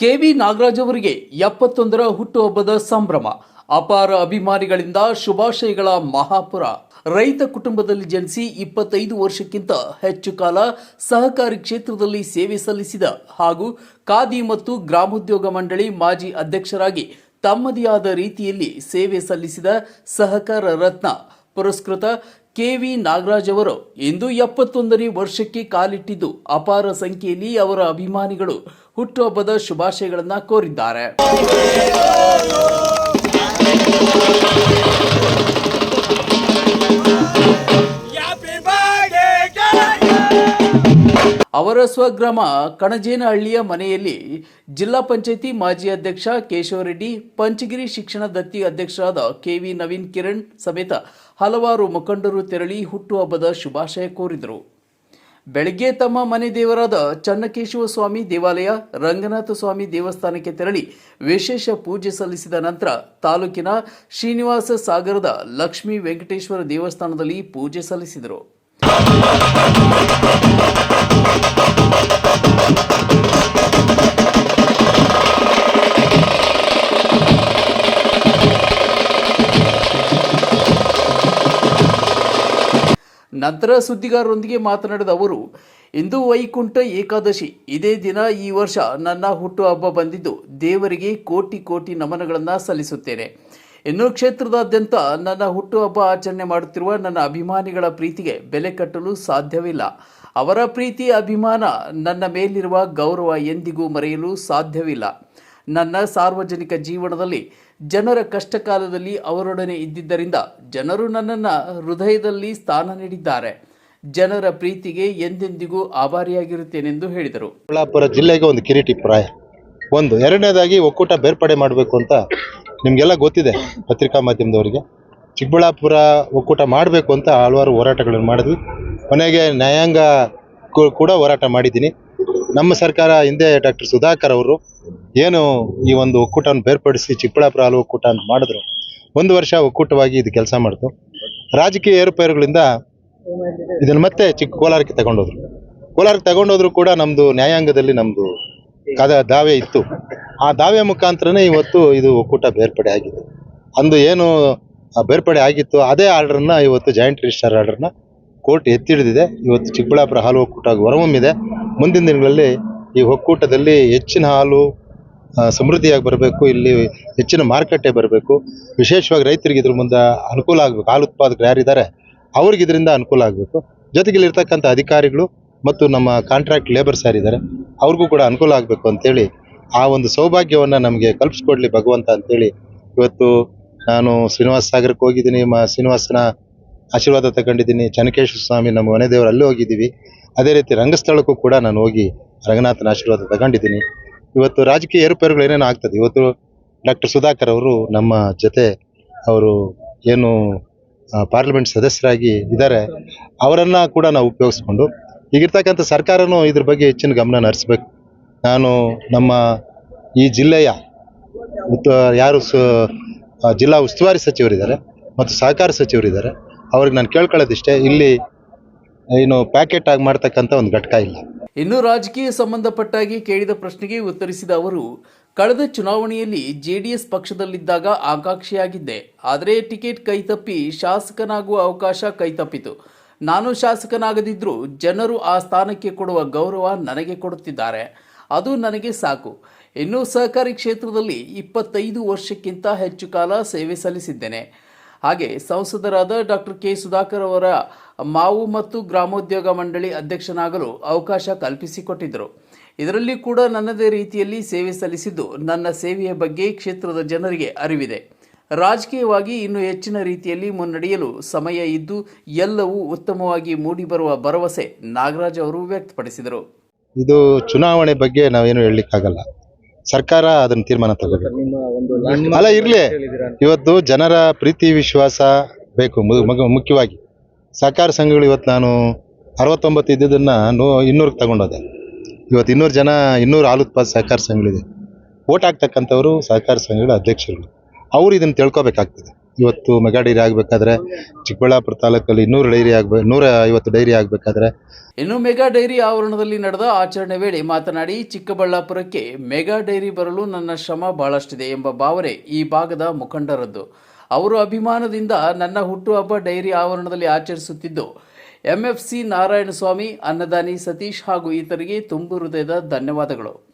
KV Nagaraj ಅವರಿಗೆ ಎಪ್ಪತ್ತೊಂದರ ಹುಟ್ಟುಹಬ್ಬದ ಸಂಭ್ರಮ, ಅಪಾರ ಅಭಿಮಾನಿಗಳಿಂದ ಶುಭಾಶಯಗಳ ಮಹಾಪುರ. ರೈತ ಕುಟುಂಬದಲ್ಲಿ ಜನಿಸಿ ಇಪ್ಪತ್ತೈದು ವರ್ಷಕ್ಕಿಂತ ಹೆಚ್ಚು ಕಾಲ ಸಹಕಾರಿ ಕ್ಷೇತ್ರದಲ್ಲಿ ಸೇವೆ ಸಲ್ಲಿಸಿದ ಹಾಗೂ ಖಾದಿ ಮತ್ತು ಗ್ರಾಮೋದ್ಯೋಗ ಮಂಡಳಿ ಮಾಜಿ ಅಧ್ಯಕ್ಷರಾಗಿ ತಮ್ಮದೇ ಆದ ರೀತಿಯಲ್ಲಿ ಸೇವೆ ಸಲ್ಲಿಸಿದ ಸಹಕಾರ ರತ್ನ ಪುರಸ್ಕೃತ ಕೆ ವಿ ನಾಗರಾಜ್ ಅವರು ಇಂದು ಎಪ್ಪತ್ತೊಂದನೇ ವರ್ಷಕ್ಕೆ ಕಾಲಿಟ್ಟಿದ್ದು ಅಪಾರ ಸಂಖ್ಯೆಯಲ್ಲಿ ಅವರ ಅಭಿಮಾನಿಗಳು ಹುಟ್ಟುಹಬ್ಬದ ಶುಭಾಶಯಗಳನ್ನು ಕೋರಿದ್ದಾರೆ. ಅವರ ಸ್ವಗ್ರಾಮ ಕಣಜೇನಹಳ್ಳಿಯ ಮನೆಯಲ್ಲಿ ಜಿಲ್ಲಾ ಪಂಚಾಯಿತಿ ಮಾಜಿ ಅಧ್ಯಕ್ಷ ಕೇಶವರೆಡ್ಡಿ ಪಂಚಗಿರಿ ಶಿಕ್ಷಣ ದತ್ತಿ ಅಧ್ಯಕ್ಷರಾದ ಕೆವಿ ನವೀನ್ ಕಿರಣ್ ಸಮೇತ ಹಲವಾರು ಮುಖಂಡರು ತೆರಳಿ ಹುಟ್ಟುಹಬ್ಬದ ಶುಭಾಶಯ ಕೋರಿದರು. ಬೆಳಗ್ಗೆ ತಮ್ಮ ಮನೆ ದೇವರಾದ ಚನ್ನಕೇಶವ ಸ್ವಾಮಿ ದೇವಾಲಯ, ರಂಗನಾಥ ಸ್ವಾಮಿ ದೇವಸ್ಥಾನಕ್ಕೆ ತೆರಳಿ ವಿಶೇಷ ಪೂಜೆ ಸಲ್ಲಿಸಿದ ನಂತರ ತಾಲೂಕಿನ ಶ್ರೀನಿವಾಸ ಸಾಗರದ ಲಕ್ಷ್ಮೀ ವೆಂಕಟೇಶ್ವರ ದೇವಸ್ಥಾನದಲ್ಲಿ ಪೂಜೆ ಸಲ್ಲಿಸಿದರು. ನಂತರ ಸುದ್ದಿಗಾರರೊಂದಿಗೆ ಮಾತನಾಡಿದ ಅವರು, ಇಂದು ವೈಕುಂಠ ಏಕಾದಶಿ. ಇದೇ ದಿನ ಈ ವರ್ಷ ನನ್ನ ಹುಟ್ಟುಹಬ್ಬ ಬಂದಿದ್ದು ದೇವರಿಗೆ ಕೋಟಿ ಕೋಟಿ ನಮನಗಳನ್ನು ಸಲ್ಲಿಸುತ್ತೇನೆ. ಇನ್ನು ಕ್ಷೇತ್ರದಾದ್ಯಂತ ನನ್ನ ಹುಟ್ಟುಹಬ್ಬ ಆಚರಣೆ ಮಾಡುತ್ತಿರುವ ನನ್ನ ಅಭಿಮಾನಿಗಳ ಪ್ರೀತಿಗೆ ಬೆಲೆ ಕಟ್ಟಲು ಸಾಧ್ಯವಿಲ್ಲ. ಅವರ ಪ್ರೀತಿ ಅಭಿಮಾನ ನನ್ನ ಮೇಲಿರುವ ಗೌರವ ಎಂದಿಗೂ ಮರೆಯಲು ಸಾಧ್ಯವಿಲ್ಲ. ನನ್ನ ಸಾರ್ವಜನಿಕ ಜೀವನದಲ್ಲಿ ಜನರ ಕಷ್ಟಕಾಲದಲ್ಲಿ ಅವರೊಡನೆ ಇದ್ದಿದ್ದರಿಂದ ಜನರು ನನ್ನನ್ನು ಹೃದಯದಲ್ಲಿ ಸ್ಥಾನ ನೀಡಿದ್ದಾರೆ. ಜನರ ಪ್ರೀತಿಗೆ ಎಂದೆಂದಿಗೂ ಆಭಾರಿಯಾಗಿರುತ್ತೇನೆಂದು ಹೇಳಿದರು. ಚಿಕ್ಕಬಳ್ಳಾಪುರ ಜಿಲ್ಲೆಗೆ ಒಂದು ಕಿರೀಟಿ ಪ್ರಾಯ. ಒಂದು, ಎರಡನೇದಾಗಿ ಒಕ್ಕೂಟ ಬೇರ್ಪಡೆ ಮಾಡಬೇಕು ಅಂತ ನಿಮಗೆಲ್ಲ ಗೊತ್ತಿದೆ ಪತ್ರಿಕಾ ಮಾಧ್ಯಮದವರಿಗೆ. ಚಿಕ್ಕಬಳ್ಳಾಪುರ ಒಕ್ಕೂಟ ಮಾಡಬೇಕು ಅಂತ ಹಲವಾರು ಹೋರಾಟಗಳನ್ನು ಮಾಡಿದ್ವಿ. ಕೊನೆಗೆ ನ್ಯಾಯಾಂಗ ಕೂಡ ಹೋರಾಟ ಮಾಡಿದ್ದೀನಿ. ನಮ್ಮ ಸರ್ಕಾರ ಹಿಂದೆ ಡಾಕ್ಟರ್ ಸುಧಾಕರ್ ಅವರು ಏನು ಈ ಒಂದು ಒಕ್ಕೂಟವನ್ನು ಬೇರ್ಪಡಿಸಿ ಚಿಕ್ಕಬಳ್ಳಾಪುರ ಹಾಲು ಒಕ್ಕೂಟ ಅಂತ ಮಾಡಿದ್ರು. ಒಂದು ವರ್ಷ ಒಕ್ಕೂಟವಾಗಿ ಇದು ಕೆಲಸ ಮಾಡ್ತು. ರಾಜಕೀಯ ಏರುಪೇರುಗಳಿಂದ ಇದನ್ನು ಮತ್ತೆ ಚಿಕ್ಕ ಕೋಲಾರಕ್ಕೆ ತಗೊಂಡೋದ್ರು. ಕೋಲಾರಕ್ಕೆ ತಗೊಂಡೋದ್ರು ಕೂಡ ನಮ್ಮದು ನ್ಯಾಯಾಂಗದಲ್ಲಿ ನಮ್ಮದು ಕದ, ದಾವೆ ಇತ್ತು. ಆ ದಾವೆ ಮುಖಾಂತರನೇ ಇವತ್ತು ಇದು ಒಕ್ಕೂಟ ಬೇರ್ಪಡೆ ಆಗಿದೆ. ಅಂದು ಏನು ಬೇರ್ಪಡೆ ಆಗಿತ್ತು, ಅದೇ ಆರ್ಡರ್ನ ಇವತ್ತು ಜಾಯಿಂಟ್ ರಿಜಿಸ್ಟರ್ ಆರ್ಡರ್ನ ಕೋರ್ಟ್ ಎತ್ತಿಡಿದಿದೆ ಇವತ್ತು ಚಿಕ್ಕಬಳ್ಳಾಪುರ ಹಾಲು ಒಕ್ಕೂಟ ಹೊರಹೊಮ್ಮಿದೆ. ಮುಂದಿನ ದಿನಗಳಲ್ಲಿ ಈ ಒಕ್ಕೂಟದಲ್ಲಿ ಹೆಚ್ಚಿನ ಹಾಲು ಸಮೃದ್ಧಿಯಾಗಿ ಬರಬೇಕು, ಇಲ್ಲಿ ಹೆಚ್ಚಿನ ಮಾರುಕಟ್ಟೆ ಬರಬೇಕು. ವಿಶೇಷವಾಗಿ ರೈತರಿಗೆ ಇದ್ರ ಮುಂದೆ ಅನುಕೂಲ ಆಗಬೇಕು. ಹಾಲು ಉತ್ಪಾದಕರು ಯಾರಿದ್ದಾರೆ, ಅವ್ರಿಗೆ ಇದರಿಂದ ಅನುಕೂಲ ಆಗಬೇಕು. ಜೊತೆಗೆ ಇಲ್ಲಿರ್ತಕ್ಕಂಥ ಅಧಿಕಾರಿಗಳು ಮತ್ತು ನಮ್ಮ ಕಾಂಟ್ರಾಕ್ಟ್ ಲೇಬರ್ಸ್ ಯಾರಿದ್ದಾರೆ ಅವ್ರಿಗೂ ಕೂಡ ಅನುಕೂಲ ಆಗಬೇಕು ಅಂತೇಳಿ ಆ ಒಂದು ಸೌಭಾಗ್ಯವನ್ನು ನಮಗೆ ಕಲ್ಪಿಸ್ಕೊಡ್ಲಿ ಭಗವಂತ ಅಂತೇಳಿ ಇವತ್ತು ನಾನು ಶ್ರೀನಿವಾಸ ಸಾಗರಕ್ಕೆ ಹೋಗಿದ್ದೀನಿ, ಮಾ ಶ್ರೀನಿವಾಸನ ಆಶೀರ್ವಾದ ತಗೊಂಡಿದ್ದೀನಿ ಚನಕೇಶ್ವರ ಸ್ವಾಮಿ ನಮ್ಮ ಮನೆ ದೇವರು ಅಲ್ಲೂ ಹೋಗಿದ್ದೀವಿ. ಅದೇ ರೀತಿ ರಂಗಸ್ಥಳಕ್ಕೂ ಕೂಡ ನಾನು ಹೋಗಿ ರಂಗನಾಥನ ಆಶೀರ್ವಾದ ತಗೊಂಡಿದ್ದೀನಿ. ಇವತ್ತು ರಾಜಕೀಯ ಏರುಪೇರುಗಳು ಏನೇನು ಆಗ್ತದೆ. ಇವತ್ತು ಡಾಕ್ಟರ್ ಸುಧಾಕರ್ ಅವರು ನಮ್ಮ ಜೊತೆ ಅವರು ಏನು ಪಾರ್ಲಿಮೆಂಟ್ ಸದಸ್ಯರಾಗಿ ಇದ್ದಾರೆ. ಅವರನ್ನು ಕೂಡ ನಾವು ಉಪಯೋಗಿಸ್ಕೊಂಡು ಈಗಿರ್ತಕ್ಕಂಥ ಸರ್ಕಾರನೂ ಇದ್ರ ಬಗ್ಗೆ ಹೆಚ್ಚಿನ ಗಮನ ಹರಿಸ್ಬೇಕು. ನಾನು ನಮ್ಮ ಈ ಜಿಲ್ಲೆಯ ಯಾರು ಸ ಜಿಲ್ಲಾ ಉಸ್ತುವಾರಿ ಸಚಿವರಿದ್ದಾರೆ ಮತ್ತು ಸಹಕಾರ ಸಚಿವರಿದ್ದಾರೆ. ಅವ್ರಿಗೆ ನಾನು ಕೇಳ್ಕೊಳ್ಳೋದಿಷ್ಟೇ, ಇಲ್ಲಿ ಏನು ಪ್ಯಾಕೆಟ್ ಆಗಿ ಮಾಡ್ತಕ್ಕಂಥ ಒಂದು ಘಟಕ ಇಲ್ಲ. ಇನ್ನು ರಾಜಕೀಯ ಸಂಬಂಧಪಟ್ಟಾಗಿ ಕೇಳಿದ ಪ್ರಶ್ನೆಗೆ ಉತ್ತರಿಸಿದ ಅವರು, ಕಳೆದ ಚುನಾವಣೆಯಲ್ಲಿ ಜೆಡಿಎಸ್ ಪಕ್ಷದಲ್ಲಿದ್ದಾಗ ಆಕಾಂಕ್ಷಿಯಾಗಿದ್ದೆ. ಆದರೆ ಟಿಕೆಟ್ ಕೈತಪ್ಪಿ ಶಾಸಕನಾಗುವ ಅವಕಾಶ ಕೈತಪ್ಪಿತು. ನಾನು ಶಾಸಕನಾಗದಿದ್ದರೂ ಜನರು ಆ ಸ್ಥಾನಕ್ಕೆ ಕೊಡುವ ಗೌರವ ನನಗೆ ಕೊಡುತ್ತಿದ್ದಾರೆ. ಅದು ನನಗೆ ಸಾಕು. ಇನ್ನು ಸಹಕಾರಿ ಕ್ಷೇತ್ರದಲ್ಲಿ ಇಪ್ಪತ್ತೈದು ವರ್ಷಕ್ಕಿಂತ ಹೆಚ್ಚು ಕಾಲ ಸೇವೆ ಸಲ್ಲಿಸಿದ್ದೇನೆ. ಹಾಗೆ ಸಂಸದರಾದ ಡಾಕ್ಟರ್ ಕೆ. ಸುಧಾಕರ್ ಅವರ ಮಾವು ಮತ್ತು ಗ್ರಾಮೋದ್ಯೋಗ ಮಂಡಳಿ ಅಧ್ಯಕ್ಷನಾಗಲು ಅವಕಾಶ ಕಲ್ಪಿಸಿಕೊಟ್ಟಿದ್ದರು. ಇದರಲ್ಲಿ ಕೂಡ ನನ್ನದೇ ರೀತಿಯಲ್ಲಿ ಸೇವೆ ಸಲ್ಲಿಸಿದ್ದು ನನ್ನ ಸೇವೆಯ ಬಗ್ಗೆ ಕ್ಷೇತ್ರದ ಜನರಿಗೆ ಅರಿವಿದೆ. ರಾಜಕೀಯವಾಗಿ ಇನ್ನು ಹೆಚ್ಚಿನ ರೀತಿಯಲ್ಲಿ ಮುನ್ನಡೆಯಲು ಸಮಯ ಇದ್ದು ಎಲ್ಲವೂ ಉತ್ತಮವಾಗಿ ಮೂಡಿಬರುವ ಭರವಸೆ ನಾಗರಾಜ್ ಅವರು ವ್ಯಕ್ತಪಡಿಸಿದರು. ಇದು ಚುನಾವಣೆ ಬಗ್ಗೆ ನಾವೇನು ಹೇಳಲಿಕ್ಕಾಗಲ್ಲ. ಸರ್ಕಾರ ಅದನ್ನ ತೀರ್ಮಾನ ತಗೋಬೇಕು. ಅಲ್ಲ ಇರಲಿ. ಇವತ್ತು ಜನರ ಪ್ರೀತಿ ವಿಶ್ವಾಸ ಬೇಕು ಮುಖ್ಯವಾಗಿ. ಸಹಕಾರ ಸಂಘಗಳು ಇವತ್ತು ನಾನು ಅರವತ್ತೊಂಬತ್ತು ಇದ್ದಿದ್ದನ್ನು ನೂ ಇನ್ನೂರಿಗೆ ತಗೊಂಡೋದೆ. ಇವತ್ತು ಇನ್ನೂರು ಜನ ಇನ್ನೂರು ಹಾಲು ಉತ್ಪಾದ ಸಹಕಾರ ಸಂಘಗಳಿದೆ. ಓಟ್ ಹಾಕ್ತಕ್ಕಂಥವ್ರು ಸಹಕಾರ ಸಂಘಗಳ ಅಧ್ಯಕ್ಷರುಗಳು. ಅವರು ಇದನ್ನು ತಿಳ್ಕೊಬೇಕಾಗ್ತದೆ. ಇವತ್ತು ಮೆಗಾ ಡೈರಿ ಆಗಬೇಕಾದ್ರೆ ಚಿಕ್ಕಬಳ್ಳಾಪುರ ತಾಲೂಕಲ್ಲಿ ಇನ್ನೂರು ಡೈರಿ ಆಗಬೇಕು ನೂರ ಐವತ್ತು ಡೈರಿ ಆಗಬೇಕಾದ್ರೆ. ಇನ್ನು ಮೆಗಾ ಡೈರಿ ಆವರಣದಲ್ಲಿ ನಡೆದ ಆಚರಣೆ ವೇಳೆ ಮಾತನಾಡಿ ಚಿಕ್ಕಬಳ್ಳಾಪುರಕ್ಕೆ ಮೆಗಾ ಡೈರಿ ಬರಲು ನನ್ನ ಶ್ರಮ ಬಹಳಷ್ಟಿದೆ ಎಂಬ ಭಾವನೆ ಈ ಭಾಗದ ಮುಖಂಡರದ್ದು. ಅವರು ಅಭಿಮಾನದಿಂದ ನನ್ನ ಹುಟ್ಟುಹಬ್ಬ ಡೈರಿ ಆವರಣದಲ್ಲಿ ಆಚರಿಸುತ್ತಿದ್ದು ಎಂಎಫ್ಸಿ ನಾರಾಯಣಸ್ವಾಮಿ, ಅನ್ನದಾನಿ ಸತೀಶ್ ಹಾಗೂ ಇತರಿಗೆ ತುಂಬು ಹೃದಯದ ಧನ್ಯವಾದಗಳು.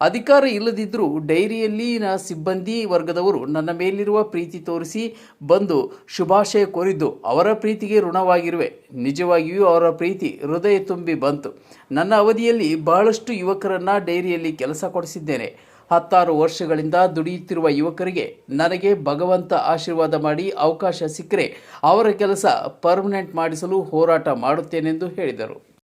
ಅಧಿಕಾರ ಇಲ್ಲದಿದ್ದರೂ ಡೈರಿಯಲ್ಲಿನ ಸಿಬ್ಬಂದಿ ವರ್ಗದವರು ನನ್ನ ಮೇಲಿರುವ ಪ್ರೀತಿ ತೋರಿಸಿ ಬಂದು ಶುಭಾಶಯ ಕೋರಿದ್ದು ಅವರ ಪ್ರೀತಿಗೆ ಋಣವಾಗಿರುವೆ. ನಿಜವಾಗಿಯೂ ಅವರ ಪ್ರೀತಿ ಹೃದಯ ತುಂಬಿ ಬಂತು. ನನ್ನ ಅವಧಿಯಲ್ಲಿ ಬಹಳಷ್ಟು ಯುವಕರನ್ನು ಡೈರಿಯಲ್ಲಿ ಕೆಲಸ ಕೊಡಿಸಿದ್ದೇನೆ. ಹತ್ತಾರು ವರ್ಷಗಳಿಂದ ದುಡಿಯುತ್ತಿರುವ ಯುವಕರಿಗೆ ನನಗೆ ಭಗವಂತ ಆಶೀರ್ವಾದ ಮಾಡಿ ಅವಕಾಶ ಸಿಕ್ಕರೆ ಅವರ ಕೆಲಸ ಪರ್ಮನೆಂಟ್ ಮಾಡಿಸಲು ಹೋರಾಟ ಮಾಡುತ್ತೇನೆಂದು ಹೇಳಿದರು.